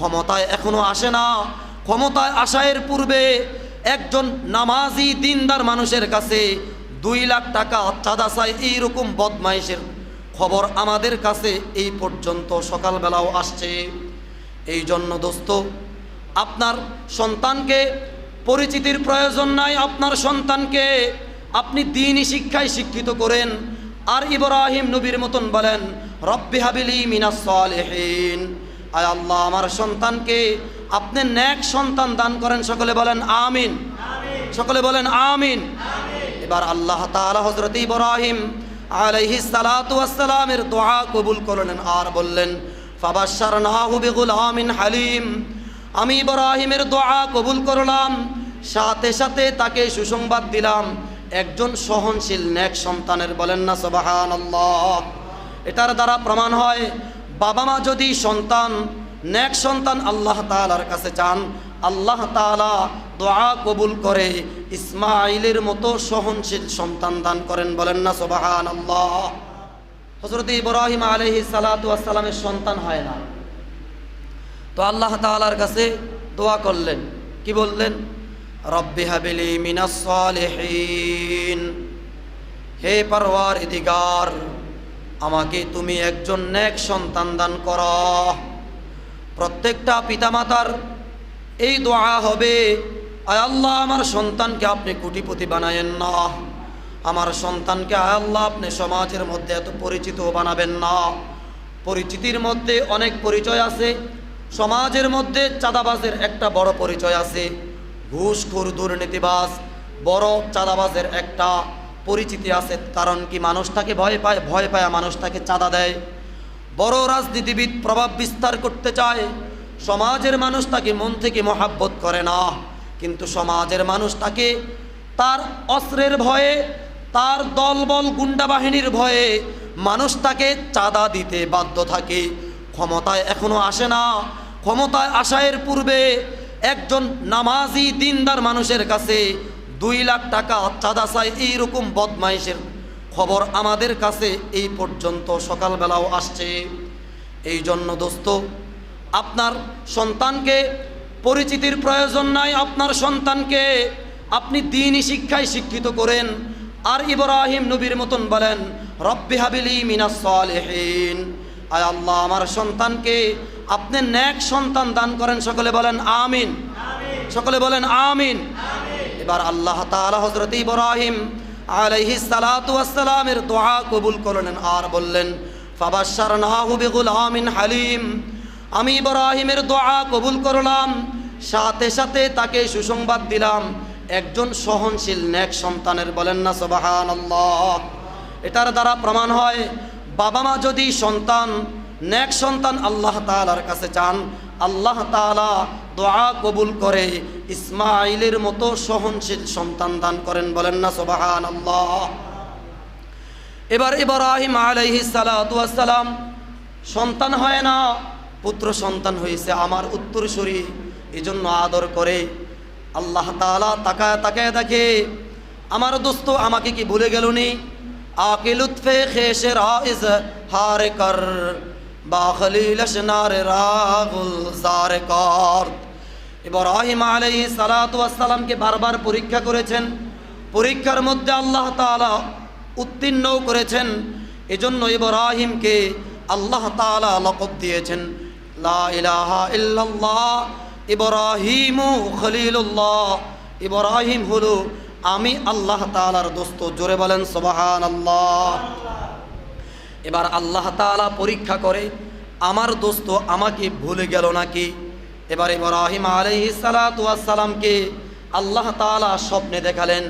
ক্ষমতায় এখনও আসে না। ক্ষমতায় আসায়ের পূর্বে একজন নামাজি দিনদার মানুষের কাছে দুই লাখ টাকা চাঁদা চায় এইরকম বদমাইশের খবর আমাদের কাছে এই পর্যন্ত সকালবেলাও আসছে। এই জন্য দোস্ত, আপনার সন্তানকে পরিচিতির প্রয়োজন নাই, আপনার সন্তানকে আপনি দিনই শিক্ষায় শিক্ষিত করেন। আর ইব্রাহিম নবীর মতন বলেন, রব্বি হাবিলি মিনাস সালেহীন। আয় আল্লাহ আমার সন্তানকে আপনি ন্যাক সন্তান দান করেন, সকলে বলেন আমিন। সকলে বলেন আমিন। এবার আল্লাহ তাআলা হযরত ইব্রাহিম আলাইহিস সালাতু ওয়াস সালামের দোয়া কবুল করলেন আর বললেন, ফাবাশশারনাহু বিগুলামিন হালিম। আমি ইব্রাহিমের দোয়া কবুল করলাম, সাথে সাথে তাকে সুসংবাদ দিলাম। একজন সহনশীল নেক সন্তানের বলেন না, সুবহানাল্লাহ। এটার দ্বারা প্রমাণ হয় বাবা মা যদি সন্তান, নেক সন্তান আল্লাহ তাআলার কাছে চান, আল্লাহ তাআলা দোয়া কবুল করে ইসমাইলের মতো সহনশীল সন্তান দান করেন বলেন না সোবাহান আল্লাহ হজরত ইব্রাহিম আলহি সালাতামের সন্তান হয় না। তো আল্লাহ তাআলার কাছে দোয়া করলেন। কি বললেন? রব্বি হাবিলি মিনাস হে ইদিগার আমাকে তুমি একজন নেক সন্তান দান কর। প্রত্যেকটা পিতামাতার এই দোয়া হবে, আয় আল্লাহ, আমার সন্তানকে আপনি কোটিপতি বানায়েন না। আমার সন্তানকে আয় আল্লাহ, আপনি সমাজের মধ্যে এত পরিচিত বানাবেন না। পরিচিতির মধ্যে অনেক পরিচয় আছে, সমাজের মধ্যে চাঁদাবাজের একটা বড় পরিচয় আছে। ঘুষখোর দুর্নীতিবাজ, বড় চাঁদাবাজের একটা পরিচিতি আছে, কারণ কি মানুষটাকে ভয় পায় ভয় পায় মানুষটাকে চাঁদা দেয়। বড় রাজনীতিবিদ প্রভাব বিস্তার করতে চায়। সমাজের মানুষ তাকে মন থেকে মহাব্বত করে না। কিন্তু সমাজের মানুষ তাকে তার অস্ত্রের ভয়ে, তার দলবল গুন্ডা বাহিনীর ভয়ে মানুষ তাকে চাঁদা দিতে বাধ্য থাকে। ক্ষমতায় এখনও আসে না। ক্ষমতায় আসায়ের পূর্বে একজন নামাজি দিনদার মানুষের কাছে দুই লাখ টাকা চাঁদা চায় এইরকম বদমাইশের খবর আমাদের কাছে এই পর্যন্ত সকালবেলাও আসছে। এই জন্য দোস্ত আপনার সন্তানকে পরিচিতির প্রয়োজন নাই আপনার সন্তানকে আপনি দিনই শিক্ষায় শিক্ষিত করেন। আর ইব্রাহিম নবীর মতন বলেন রব্বি হাবিলি মিনাস সালেহীন। আয় আল্লাহ আমার সন্তানকে আপনি ন্যাক সন্তান দান করেন। সকলে বলেন আমিন। সকলে বলেন আমিন। এবার আল্লাহ তাআলা হযরত ইব্রাহিম আলাইহিস সালাতু ওয়াস সালামের দোয়া কবুল করলেন আর বললেন, ফাবাশশারনাহু বিগুলামিন হালিম। আমি ইব্রাহিমের দোয়া কবুল করলাম, সাথে সাথে তাকে সুসংবাদ দিলাম। একজন সহনশীল নেক সন্তানের বলেন না, সুবহানাল্লাহ। এটার দ্বারা প্রমাণ হয়, বাবা মা যদি সন্তান, নেক সন্তান আল্লাহ তাআলার কাছে চান, আল্লাহ তাআলা দোয়া কবুল করে ইসমাইলের মতো সহনশীল সন্তান দান করেন বলেন না, সুবহানাল্লাহ। এবার ইব্রাহিম আলাইহিস সালাতু ওয়াস সালাম, সন্তান হয় না, পুত্র সন্তান হয়েছে আমার উত্তরসূরি, এজন্য আদর করে আল্লাহ তালা তাকায় তাকায় দেখে, আমার দোস্ত আমাকে কি ভুলে গেল নি? আকে লুৎফে খেসে রাইজ হার কর বা খলিল শনার রাগুল জার কর। ইব্রাহিম আলাইহিস সালাতু ওয়াস সালামকে বারবার পরীক্ষা করেছেন। পরীক্ষার মধ্যে আল্লাহ তাআলা উত্তীর্ণও করেছেন। এজন্য ইব্রাহিমকে আল্লাহ তাআলা লকব দিয়েছেন। লা ইলাহা ইল্লাল্লাহ, ইব্রাহিমু খলিলুল্লাহ। ইব্রাহিম হলো আমি আল্লাহ তাআলার দোস্ত। জোরে বলেন সুবহানাল্লাহ। এবার আল্লাহ তাআলা পরীক্ষা করে, আমার দোস্ত আমাকে ভুলে গেল নাকি? এবার ইব্রাহিম আলাইহিস সালাতু ওয়াস সালামকে আল্লাহ তাআলা স্বপ্নে দেখালেন।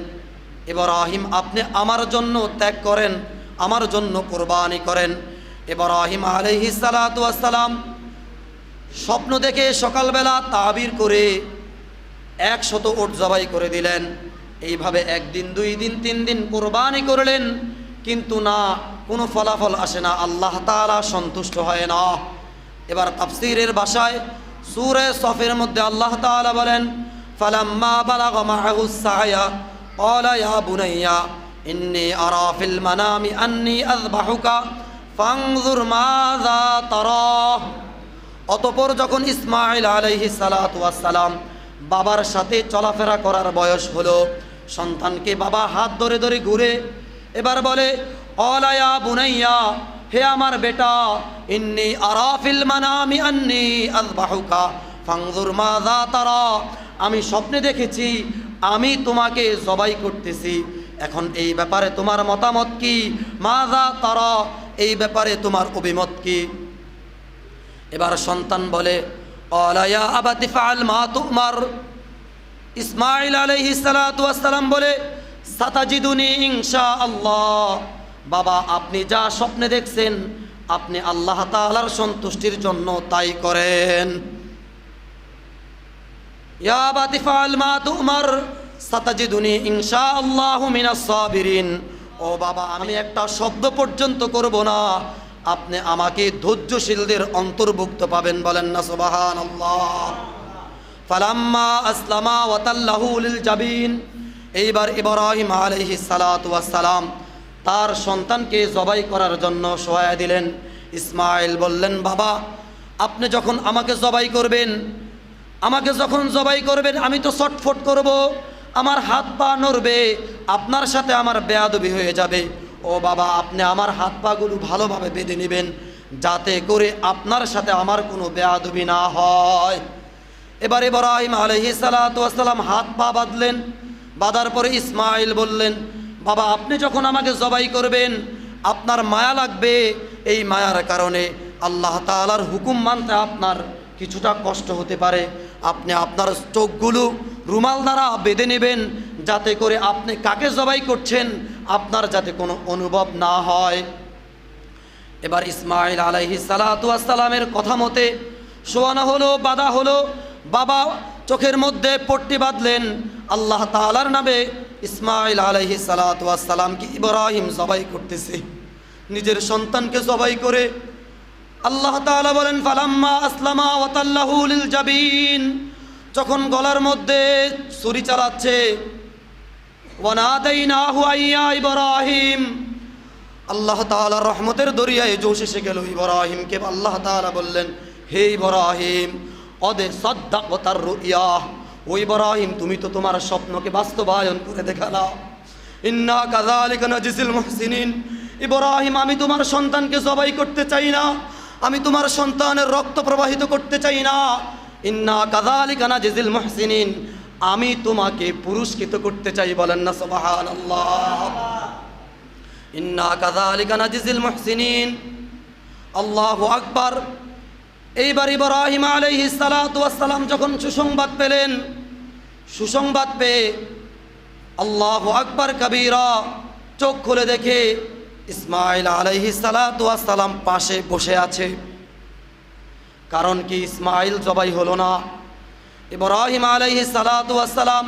ইব্রাহিম, আপনি আমার জন্য ত্যাগ করেন, আমার জন্য কোরবানি করেন। ইব্রাহিম আলাইহিস সালাতু ওয়াস সালাম স্বপ্ন দেখে সকালবেলা তাবির করে একশত ওট জবাই করে দিলেন। এইভাবে একদিন, দুই দিন, তিন দিন কোরবানি করলেন, কিন্তু না, কোনো ফলাফল আসে না। আল্লাহ তাআলা সন্তুষ্ট হয় না। এবার তাফসীরের ভাষায় সূরা সফের মধ্যে আল্লাহ তাআলা বলেন, ফালাম্মা বালাগা মাআহু সায়া, ক্বালা ইয়া বুনাইয়া, ইন্নী আরা ফিল মানামি আন্নী আযবাহুকা ফানজুর মাযা তারা। অতপর যখন ইসমাইল আলহি সালাম বাবার সাথে চলাফেরা করার বয়স হলো, সন্তানকে বাবা হাত ধরে ধরে ঘুরে, এবার বলে অলায়া বুনাইয়া হে আমার বেটা, ইন্নি আরাফিল মানামি আন্নি আযবাহুকা ফাংজুর মাযা তারা। আমি স্বপ্নে দেখেছি, আমি তোমাকে জবাই করতেছি। এখন এই ব্যাপারে তোমার মতামত কি? মাযা তারা, এই ব্যাপারে তোমার অভিমত কি? এবার সন্তান বলে অলায়া আবাতি ফাল মা তুমার। ইসমাইল সালাম বলে, সাতাজিদুনি ইনশা আল্লাহ বাবা, আপনি যা স্বপ্নে দেখছেন, আপনি আল্লাহ তাআলার সন্তুষ্টির জন্য তাই করেন। ও বাবা, আমি একটা শব্দ পর্যন্ত করব না। আপনি আমাকে ধৈর্যশীলদের অন্তর্ভুক্ত পাবেন বলেন না সুবাহান ফালাম্মা আসলামা ওয়াতাল্লাহু লিল জাবিন। এইবার ইব্রাহিম সালাতু ওয়াসসালাম তার সন্তানকে জবাই করার জন্য সহায় দিলেন। ইসমাইল বললেন, বাবা, আপনি যখন আমাকে জবাই করবেন, আমাকে যখন জবাই করবেন, আমি তো ছটফট করব, আমার হাত পা নড়বে, আপনার সাথে আমার বেয়াদবি হয়ে যাবে। ও বাবা, আপনি আমার হাত পাগুলো ভালোভাবে বেঁধে নেবেন, যাতে করে আপনার সাথে আমার কোনো বেয়াদবি না হয়। এবার ইব্রাহিম আলহি সালাতাম হাত পা বাঁধলেন। বাঁধার পরে ইসমাইল বললেন বাবা, আপনি যখন আমাকে জবাই করবেন, আপনার মায়া লাগবে। এই মায়ার কারণে আল্লাহ তালার হুকুম মানতে আপনার কিছুটা কষ্ট হতে পারে। আপনি আপনার চোখগুলো রুমাল দ্বারা বেঁধে নেবেন, যাতে করে আপনি কাকে জবাই করছেন, আপনার যাতে কোনো অনুভব না হয়। এবার ইসমাইল আলাইহি সালাতামের কথা মতে, শোয়ানো হলো, বাধা হলো, বাবা চোখের মধ্যে পট্টি বাঁধলেন আল্লাহ তালার নামে ইসমাইল আলাইহি সালাতামকে ইব্রাহিম জবাই করতেছে। নিজের সন্তানকে জবাই করে আল্লাহ তাআলা বলেন, ফালাম্মা আসলামা ওয়াতাল্লাহু লিল জাবিন। যখন গলার মধ্যে ছুরি চালাচ্ছে ইব্রাহিম। আল্লাহ তাআলা রহমতের দরিয়ায় জোশ এসে গেল ইব্রাহিমকে। আল্লাহ তাআলা বললেন, হে ইব্রাহিম, অদে সদ্দাকতার রুইয়া ও ইব্রাহিম, তুমি তো তোমার স্বপ্নকে বাস্তবায়ন করে দেখালা। ইন্না কাযালিকা নাজিসিল মুহসিনিন। ইব্রাহিম, আমি তোমার সন্তানকে জবাই করতে চাই না। আমি তোমার সন্তানের রক্ত প্রবাহিত করতে চাই না। ইন্না কাযালিকা নাজিসিল মুহসিনিন। আমি তোমাকে পুরস্কৃত করতে চাই বলেন না, সুবহানাল্লাহ। ইন্না কাযালিকা নাজিসিল মুহসিনিন। আল্লাহু আকবার। এইবার ইব্রাহিম ওয়াস সালাম যখন সুসংবাদ পেলেন, সুসংবাদ পেয়ে আল্লাহ আকবার কবিরা চোখ খুলে দেখে ইসমাইল আলাইহি সালাম পাশে বসে আছে। কারণ কি ইসমাইল জবাই হলো না। ইব্রাহিম আলাইহি সালাম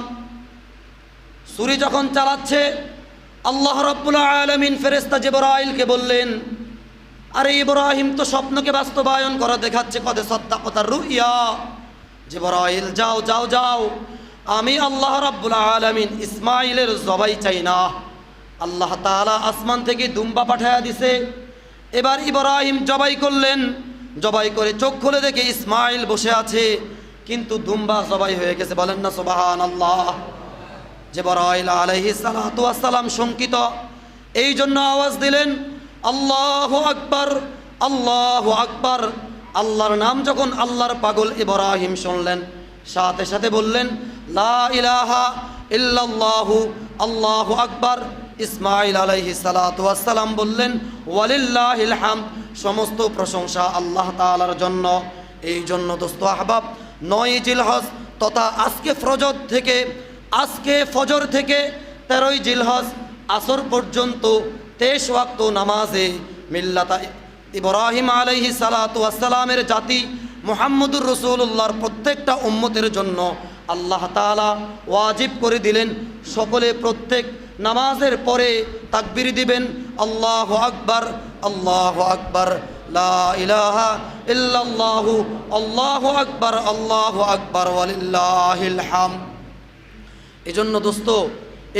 সুরি যখন চালাচ্ছে, আল্লাহ রব্বুল আলমিন ফেরেস্তা জিবরাইলকে বললেন আরে ইব্রাহিম তো স্বপ্নকে বাস্তবায়ন করা দেখাচ্ছে, কদে সত্তা কথা রুইয়া। জিবরাইল, যাও যাও যাও। আমি আল্লাহ রাব্বুল আলামিন ইসমাইলের জবাই চাই না। আল্লাহ তাআলা আসমান থেকে দুম্বা পাঠায়া দিছে। এবার ইব্রাহিম জবাই করলেন। জবাই করে চোখ খুলে দেখে ইসমাইল বসে আছে, কিন্তু দুম্বা জবাই হয়ে গেছে। বলেন না সুবাহান আল্লাহ জিবরাইল আলাইহিস সালাতু ওয়াস সালাম শঙ্কিত। এই জন্য আওয়াজ দিলেন আল্লাহু আকবার, আল্লাহ আকবার। আল্লাহর নাম যখন আল্লাহর পাগল ইব্রাহিম শুনলেন, সাথে সাথে বললেন, লা ইলাহা ইল্লাল্লাহু, আল্লাহু আকবার। ইসমাইল আলাইহি সালাম বললেন, ওয়ালিল্লাহিল হামদ। সমস্ত প্রশংসা আল্লাহ তাআলার জন্য। এই জন্য দোস্ত আহবাব নয় জিলহজ তথা আজকে ফজর থেকে, আজকে ফজর থেকে তেরোই জিলহজ আসর পর্যন্ত তেইশ ওয়াক্ত নামাজে মিল্লাতা ইব্রাহিম আলাইহি সালাতু আসসালামের জাতি মোহাম্মদুর রসুল্লাহর প্রত্যেকটা উম্মতের জন্য আল্লাহ তাআলা ওয়াজিব করে দিলেন। সকলে প্রত্যেক নামাজের পরে তাকবির দিবেন, আল্লাহ আকবার আল্লাহ আকবার ইলাহা ইল্লাল্লাহু, আল্লাহু আকবার আল্লাহু আকবার এজন্য দোস্ত,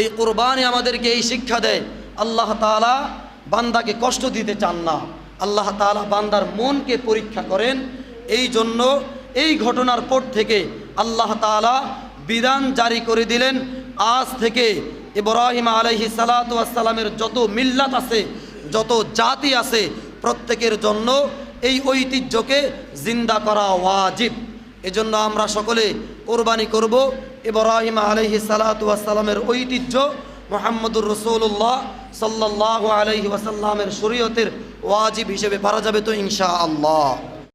এই কোরবানি আমাদেরকে এই শিক্ষা দেয় আল্লাহ তাআলা বান্দাকে কষ্ট দিতে চান না। আল্লাহ তাআলা বান্দার মনকে পরীক্ষা করেন। এই জন্য এই ঘটনার পর থেকে আল্লাহ তাআলা বিধান জারি করে দিলেন। আজ থেকে ইব্রাহিম আলহি সালাতামের যত মিল্লাত আছে, যত জাতি আছে, প্রত্যেকের জন্য এই ঐতিহ্যকে জিন্দা করা ওয়াজিব। এজন্য আমরা সকলে কোরবানি করব। ইব্রাহিম আলহি সালাতামের ঐতিহ্য মোহাম্মদুর রসুল্লাহ সাল্লাহ আলহি ওয়াসাল্লামের শরীয়তের ওয়াজিব হিসেবে পারা যাবে তো ইনশা আল্লাহ